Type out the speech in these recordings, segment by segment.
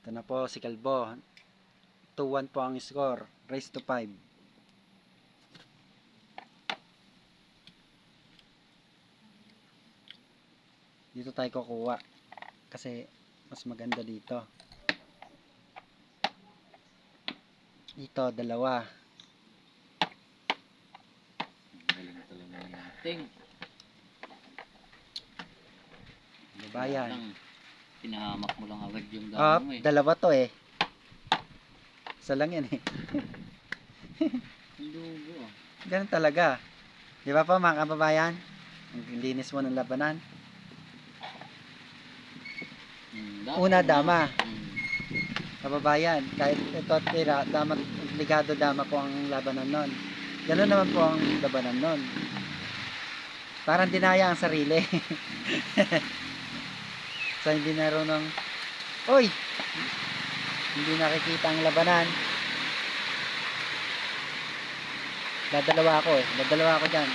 Ito na po si Kalbo. 2-1 po ang score. Race to 5. Dito tayo kukuha. Kasi mas maganda dito. Dito, dalawa. Galing talaga natin. Bayan. Lang, Pinahamak mo lang agad yung Ah, damo mo eh. dalawa to eh. Isa lang yan eh. Dugo ah. Ganun talaga. Di ba po mga kababayan? Ang linis mo ng labanan. Hmm, Una, dama. Hmm. Kababayan, kahit ito at tira, dama, obligado dama po ang labanan nun. Ganun naman po ang labanan nun. Parang dinaya ang sarili. Sa hindi narunong, Uy! Hindi nakikita ang labanan. Dadalawa ako eh. Dadalawa ako dyan.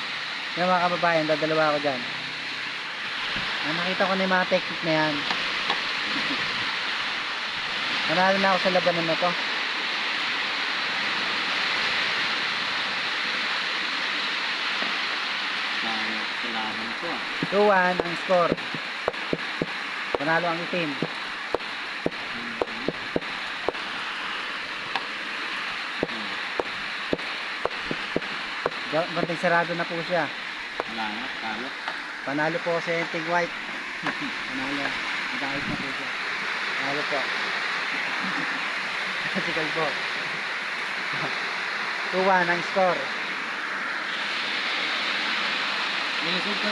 Yung mga kababayan, dadalawa ako dyan. Ah, nakita ko na yung mga technique na yan. Manalo na ako sa labanan na to. Kailangan ko ah. 2-1 ang score. Panalo ang itim. Banting sarado na po siya. Wala na. Panalo po si Enting White. Panalo. Dahil na po siya. Panalo po. Sikal po. 2-1 ang score. May isog ka